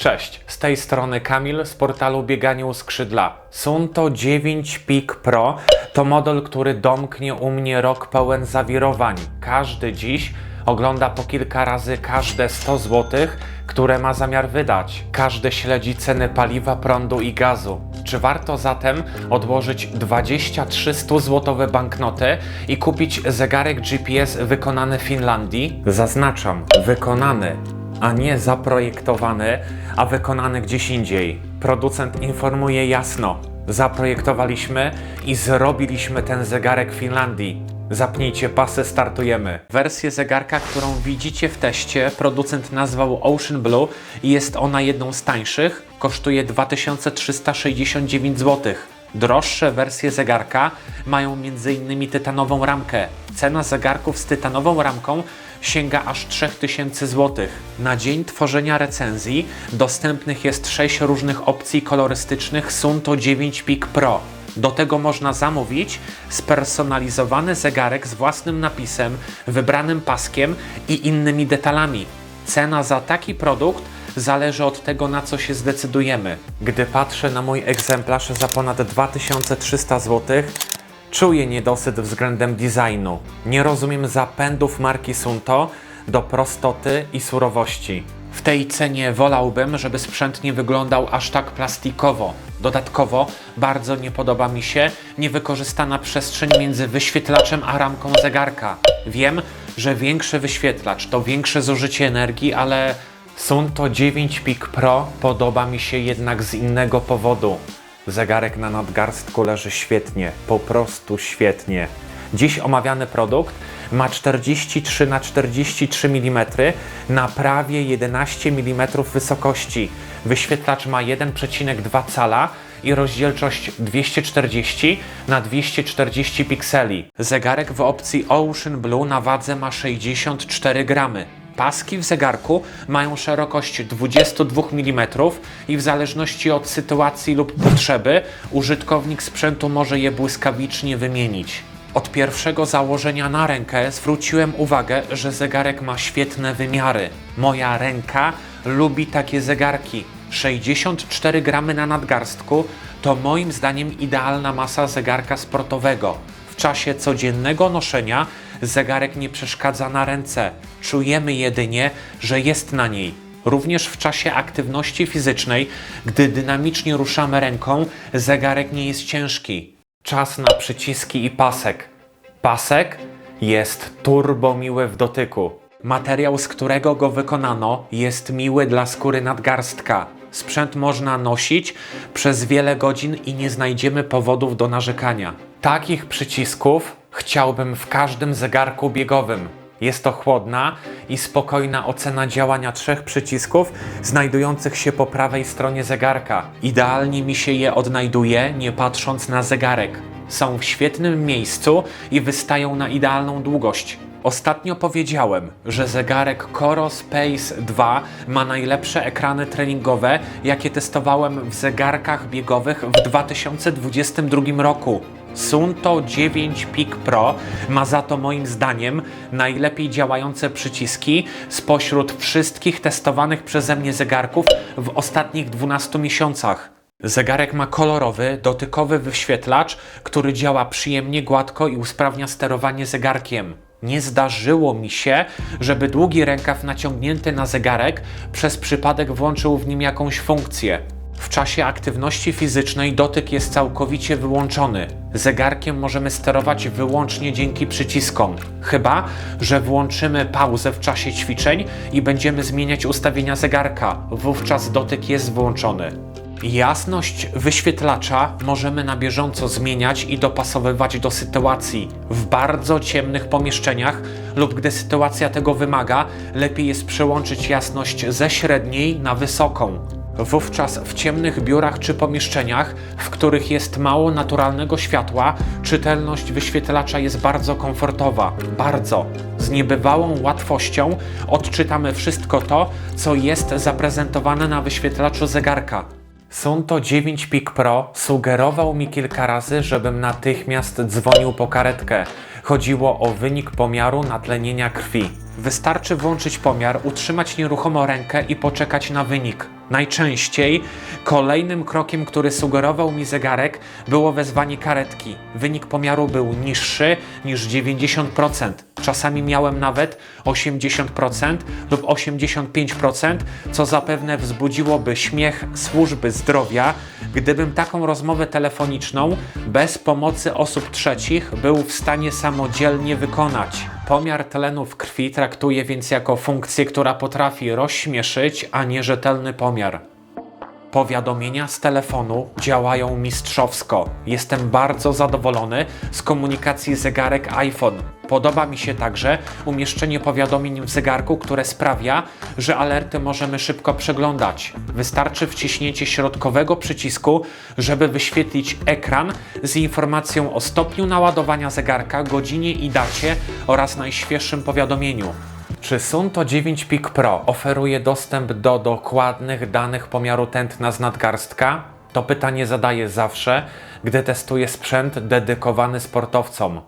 Cześć, z tej strony Kamil z portalu Bieganie u Skrzydla. Sunto 9 Peak Pro to model, który domknie u mnie rok pełen zawirowań. Każdy dziś ogląda po kilka razy każde 100 zł, które ma zamiar wydać. Każdy śledzi ceny paliwa, prądu i gazu. Czy warto zatem odłożyć 23 100-złotowe banknoty i kupić zegarek GPS wykonany w Finlandii? Zaznaczam, wykonany a nie zaprojektowany, a wykonany gdzieś indziej. Producent informuje jasno: zaprojektowaliśmy i zrobiliśmy ten zegarek w Finlandii. Zapnijcie pasy, startujemy. Wersję zegarka, którą widzicie w teście, producent nazwał Ocean Blue i jest ona jedną z tańszych. Kosztuje 2369 zł. Droższe wersje zegarka mają m.in. tytanową ramkę. Cena zegarków z tytanową ramką sięga aż 3000 zł. Na dzień tworzenia recenzji dostępnych jest 6 różnych opcji kolorystycznych Sunto 9 Peak Pro. Do tego można zamówić spersonalizowany zegarek z własnym napisem, wybranym paskiem i innymi detalami. Cena za taki produkt zależy od tego, na co się zdecydujemy. Gdy patrzę na mój egzemplarz za ponad 2300 zł, czuję niedosyt względem designu. Nie rozumiem zapędów marki Sunto do prostoty i surowości. W tej cenie wolałbym, żeby sprzęt nie wyglądał aż tak plastikowo. Dodatkowo bardzo nie podoba mi się niewykorzystana przestrzeń między wyświetlaczem a ramką zegarka. Wiem, że większy wyświetlacz to większe zużycie energii, ale Sunto 9 Peak Pro podoba mi się jednak z innego powodu. Zegarek na nadgarstku leży świetnie, po prostu świetnie. Dziś omawiany produkt ma 43 na 43 mm na prawie 11 mm wysokości. Wyświetlacz ma 1,2 cala i rozdzielczość 240 na 240 pikseli. Zegarek w opcji Ocean Blue na wadze ma 64 gramy. Paski w zegarku mają szerokość 22 mm i w zależności od sytuacji lub potrzeby użytkownik sprzętu może je błyskawicznie wymienić. Od pierwszego założenia na rękę zwróciłem uwagę, że zegarek ma świetne wymiary. Moja ręka lubi takie zegarki. 64 gramy na nadgarstku to moim zdaniem idealna masa zegarka sportowego. W czasie codziennego noszenia zegarek nie przeszkadza na ręce. Czujemy jedynie, że jest na niej. Również w czasie aktywności fizycznej, gdy dynamicznie ruszamy ręką, zegarek nie jest ciężki. Czas na przyciski i pasek. Pasek jest turbo miły w dotyku. Materiał, z którego go wykonano, jest miły dla skóry nadgarstka. Sprzęt można nosić przez wiele godzin i nie znajdziemy powodów do narzekania. Takich przycisków chciałbym w każdym zegarku biegowym. Jest to chłodna i spokojna ocena działania trzech przycisków znajdujących się po prawej stronie zegarka. Idealnie mi się je odnajduje, nie patrząc na zegarek. Są w świetnym miejscu i wystają na idealną długość. Ostatnio powiedziałem, że zegarek Coro Space 2 ma najlepsze ekrany treningowe, jakie testowałem w zegarkach biegowych w 2022 roku. Sunto 9 Peak Pro ma za to moim zdaniem najlepiej działające przyciski spośród wszystkich testowanych przeze mnie zegarków w ostatnich 12 miesiącach. Zegarek ma kolorowy, dotykowy wyświetlacz, który działa przyjemnie, gładko i usprawnia sterowanie zegarkiem. Nie zdarzyło mi się, żeby długi rękaw naciągnięty na zegarek przez przypadek włączył w nim jakąś funkcję. W czasie aktywności fizycznej dotyk jest całkowicie wyłączony. Zegarkiem możemy sterować wyłącznie dzięki przyciskom. Chyba, że włączymy pauzę w czasie ćwiczeń i będziemy zmieniać ustawienia zegarka. Wówczas dotyk jest włączony. Jasność wyświetlacza możemy na bieżąco zmieniać i dopasowywać do sytuacji. W bardzo ciemnych pomieszczeniach lub gdy sytuacja tego wymaga, lepiej jest przełączyć jasność ze średniej na wysoką. Wówczas w ciemnych biurach czy pomieszczeniach, w których jest mało naturalnego światła, czytelność wyświetlacza jest bardzo komfortowa. Bardzo. Z niebywałą łatwością odczytamy wszystko to, co jest zaprezentowane na wyświetlaczu zegarka. Sunto 9 Peak Pro sugerował mi kilka razy, żebym natychmiast dzwonił po karetkę. Chodziło o wynik pomiaru natlenienia krwi. Wystarczy włączyć pomiar, utrzymać nieruchomo rękę i poczekać na wynik. Najczęściej kolejnym krokiem, który sugerował mi zegarek, było wezwanie karetki. Wynik pomiaru był niższy niż 90%. Czasami miałem nawet 80% lub 85%, co zapewne wzbudziłoby śmiech służby zdrowia, gdybym taką rozmowę telefoniczną bez pomocy osób trzecich był w stanie samodzielnie wykonać. Pomiar tlenu w krwi traktuję więc jako funkcję, która potrafi rozśmieszyć, a nie rzetelny pomiar. Powiadomienia z telefonu działają mistrzowsko. Jestem bardzo zadowolony z komunikacji zegarek iPhone. Podoba mi się także umieszczenie powiadomień w zegarku, które sprawia, że alerty możemy szybko przeglądać. Wystarczy wciśnięcie środkowego przycisku, żeby wyświetlić ekran z informacją o stopniu naładowania zegarka, godzinie i dacie oraz najświeższym powiadomieniu. Czy Sunto 9 Peak Pro oferuje dostęp do dokładnych danych pomiaru tętna z nadgarstka? To pytanie zadaję zawsze, gdy testuję sprzęt dedykowany sportowcom.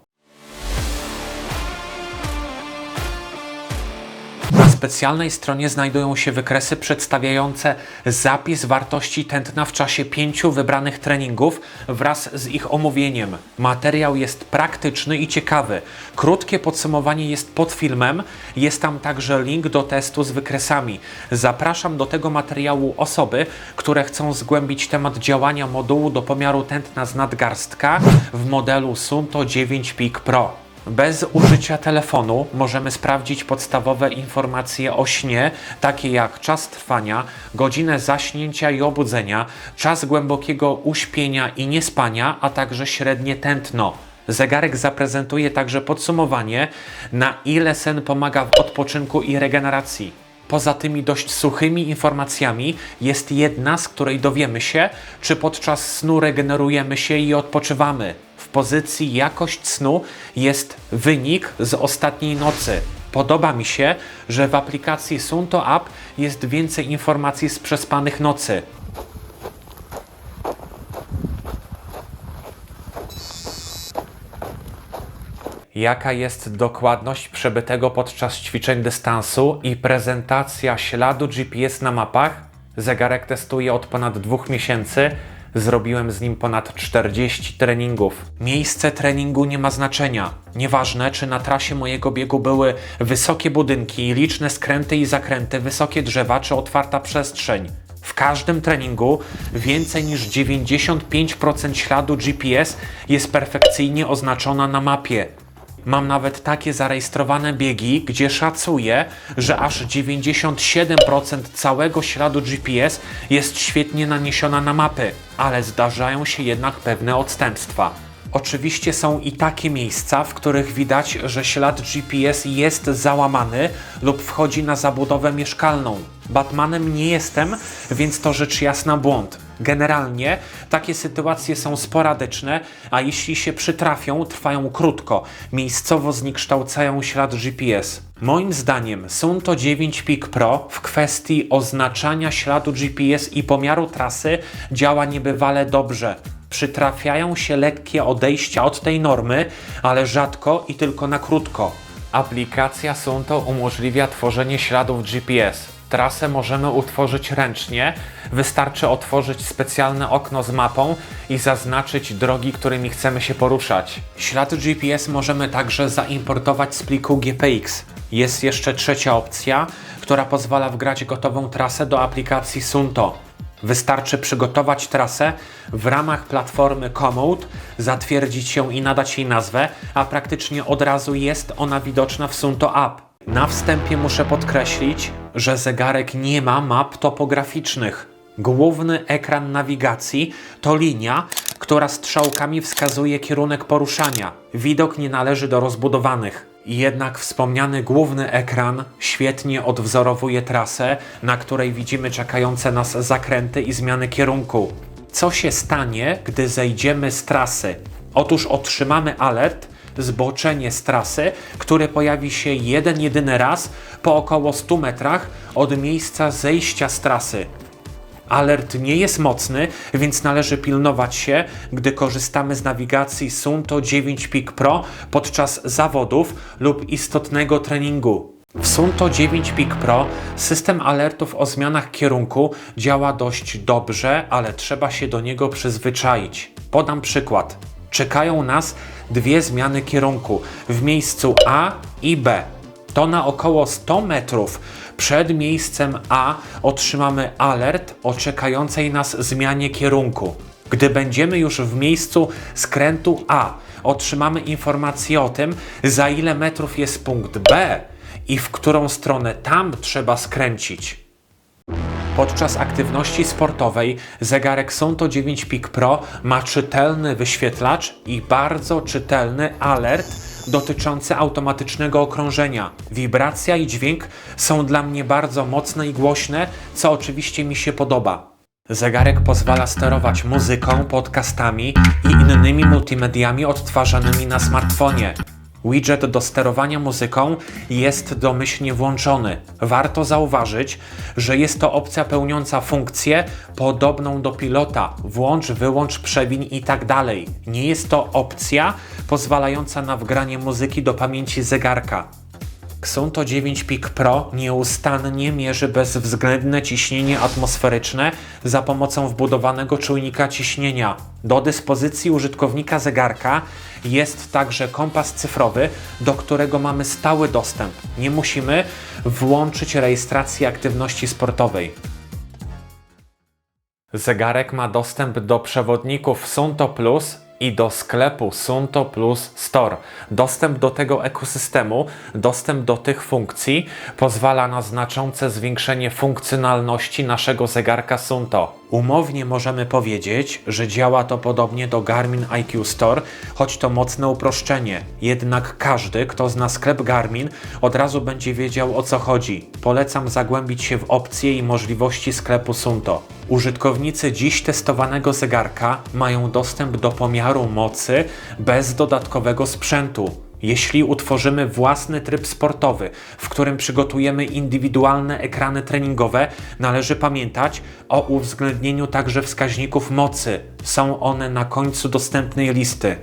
Specjalnej stronie znajdują się wykresy przedstawiające zapis wartości tętna w czasie pięciu wybranych treningów wraz z ich omówieniem. Materiał jest praktyczny i ciekawy. Krótkie podsumowanie jest pod filmem. Jest tam także link do testu z wykresami. Zapraszam do tego materiału osoby, które chcą zgłębić temat działania modułu do pomiaru tętna z nadgarstka w modelu Sunto 9 Peak Pro. Bez użycia telefonu możemy sprawdzić podstawowe informacje o śnie, takie jak czas trwania, godzinę zaśnięcia i obudzenia, czas głębokiego uśpienia i niespania, a także średnie tętno. Zegarek zaprezentuje także podsumowanie, na ile sen pomaga w odpoczynku i regeneracji. Poza tymi dość suchymi informacjami jest jedna, z której dowiemy się, czy podczas snu regenerujemy się i odpoczywamy. W pozycji jakość snu jest wynik z ostatniej nocy. Podoba mi się, że w aplikacji Sunto App jest więcej informacji z przespanych nocy. Jaka jest dokładność przebytego podczas ćwiczeń dystansu i prezentacja śladu GPS na mapach? Zegarek testuję od ponad dwóch miesięcy. Zrobiłem z nim ponad 40 treningów. Miejsce treningu nie ma znaczenia. Nieważne, czy na trasie mojego biegu były wysokie budynki, liczne skręty i zakręty, wysokie drzewa czy otwarta przestrzeń. W każdym treningu więcej niż 95% śladu GPS jest perfekcyjnie oznaczona na mapie. Mam nawet takie zarejestrowane biegi, gdzie szacuję, że aż 97% całego śladu GPS jest świetnie naniesiona na mapy, ale zdarzają się jednak pewne odstępstwa. Oczywiście są i takie miejsca, w których widać, że ślad GPS jest załamany lub wchodzi na zabudowę mieszkalną. Batmanem nie jestem, więc to rzecz jasna błąd. Generalnie takie sytuacje są sporadyczne, a jeśli się przytrafią, trwają krótko. Miejscowo zniekształcają ślad GPS. Moim zdaniem Sunto 9 Peak Pro w kwestii oznaczania śladu GPS i pomiaru trasy działa niebywale dobrze. Przytrafiają się lekkie odejścia od tej normy, ale rzadko i tylko na krótko. Aplikacja Sunto umożliwia tworzenie śladów GPS. Trasę możemy utworzyć ręcznie. Wystarczy otworzyć specjalne okno z mapą i zaznaczyć drogi, którymi chcemy się poruszać. Ślad GPS możemy także zaimportować z pliku GPX. Jest jeszcze trzecia opcja, która pozwala wgrać gotową trasę do aplikacji Sunto. Wystarczy przygotować trasę w ramach platformy Komoot, zatwierdzić ją i nadać jej nazwę, a praktycznie od razu jest ona widoczna w Sunto App. Na wstępie muszę podkreślić, że zegarek nie ma map topograficznych. Główny ekran nawigacji to linia, która strzałkami wskazuje kierunek poruszania. Widok nie należy do rozbudowanych. Jednak wspomniany główny ekran świetnie odwzorowuje trasę, na której widzimy czekające nas zakręty i zmiany kierunku. Co się stanie, gdy zejdziemy z trasy? Otóż otrzymamy alert, zboczenie z trasy, które pojawi się jeden jedyny raz po około 100 metrach od miejsca zejścia z trasy. Alert nie jest mocny, więc należy pilnować się, gdy korzystamy z nawigacji Sunto 9 Peak Pro podczas zawodów lub istotnego treningu. W Sunto 9 Peak Pro system alertów o zmianach kierunku działa dość dobrze, ale trzeba się do niego przyzwyczaić. Podam przykład. Czekają nas dwie zmiany kierunku w miejscu A i B. To na około 100 metrów przed miejscem A otrzymamy alert o czekającej nas zmianie kierunku. Gdy będziemy już w miejscu skrętu A, otrzymamy informację o tym, za ile metrów jest punkt B i w którą stronę tam trzeba skręcić. Podczas aktywności sportowej zegarek Sunto 9 Peak Pro ma czytelny wyświetlacz i bardzo czytelny alert dotyczący automatycznego okrążenia. Wibracja i dźwięk są dla mnie bardzo mocne i głośne, co oczywiście mi się podoba. Zegarek pozwala sterować muzyką, podcastami i innymi multimediami odtwarzanymi na smartfonie. Widget do sterowania muzyką jest domyślnie włączony. Warto zauważyć, że jest to opcja pełniąca funkcję podobną do pilota. Włącz, wyłącz, przewiń i tak. Nie jest to opcja pozwalająca na wgranie muzyki do pamięci zegarka. Xunto 9 Peak Pro nieustannie mierzy bezwzględne ciśnienie atmosferyczne za pomocą wbudowanego czujnika ciśnienia. Do dyspozycji użytkownika zegarka jest także kompas cyfrowy, do którego mamy stały dostęp. Nie musimy włączyć rejestracji aktywności sportowej. Zegarek ma dostęp do przewodników Sunto Plus i do sklepu Sunto Plus Store. Dostęp do tego ekosystemu, dostęp do tych funkcji pozwala na znaczące zwiększenie funkcjonalności naszego zegarka Sunto. Umownie możemy powiedzieć, że działa to podobnie do Garmin IQ Store, choć to mocne uproszczenie. Jednak każdy, kto zna sklep Garmin, od razu będzie wiedział o co chodzi. Polecam zagłębić się w opcje i możliwości sklepu Sunto. Użytkownicy dziś testowanego zegarka mają dostęp do pomiaru mocy bez dodatkowego sprzętu. Jeśli utworzymy własny tryb sportowy, w którym przygotujemy indywidualne ekrany treningowe, należy pamiętać o uwzględnieniu także wskaźników mocy. Są one na końcu dostępnej listy.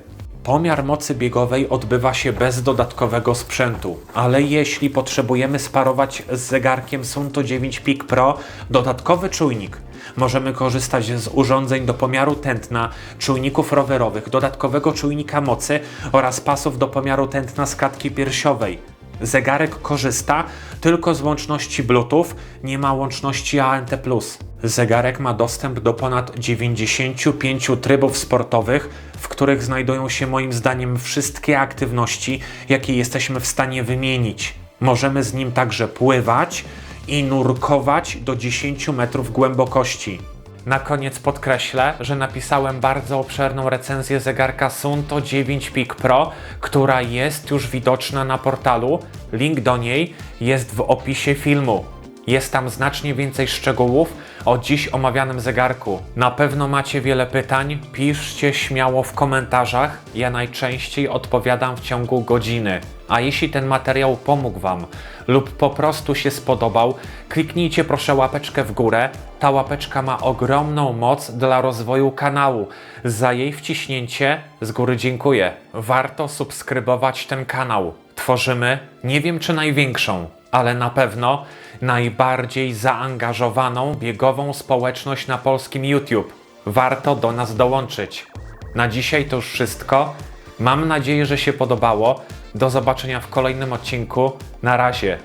Pomiar mocy biegowej odbywa się bez dodatkowego sprzętu, ale jeśli potrzebujemy sparować z zegarkiem Sunto 9 Peak Pro dodatkowy czujnik, możemy korzystać z urządzeń do pomiaru tętna, czujników rowerowych, dodatkowego czujnika mocy oraz pasów do pomiaru tętna z klatki piersiowej. Zegarek korzysta tylko z łączności Bluetooth, nie ma łączności ANT+. Zegarek ma dostęp do ponad 95 trybów sportowych, w których znajdują się moim zdaniem wszystkie aktywności, jakie jesteśmy w stanie wymienić. Możemy z nim także pływać i nurkować do 10 metrów głębokości. Na koniec podkreślę, że napisałem bardzo obszerną recenzję zegarka Sunto 9 Peak Pro, która jest już widoczna na portalu. Link do niej jest w opisie filmu. Jest tam znacznie więcej szczegółów o dziś omawianym zegarku. Na pewno macie wiele pytań, piszcie śmiało w komentarzach. Ja najczęściej odpowiadam w ciągu godziny. A jeśli ten materiał pomógł Wam lub po prostu się spodobał, kliknijcie proszę łapeczkę w górę. Ta łapeczka ma ogromną moc dla rozwoju kanału. Za jej wciśnięcie z góry dziękuję. Warto subskrybować ten kanał. Tworzymy, nie wiem czy największą, ale na pewno najbardziej zaangażowaną biegową społeczność na polskim YouTube. Warto do nas dołączyć. Na dzisiaj to już wszystko. Mam nadzieję, że się podobało. Do zobaczenia w kolejnym odcinku. Na razie.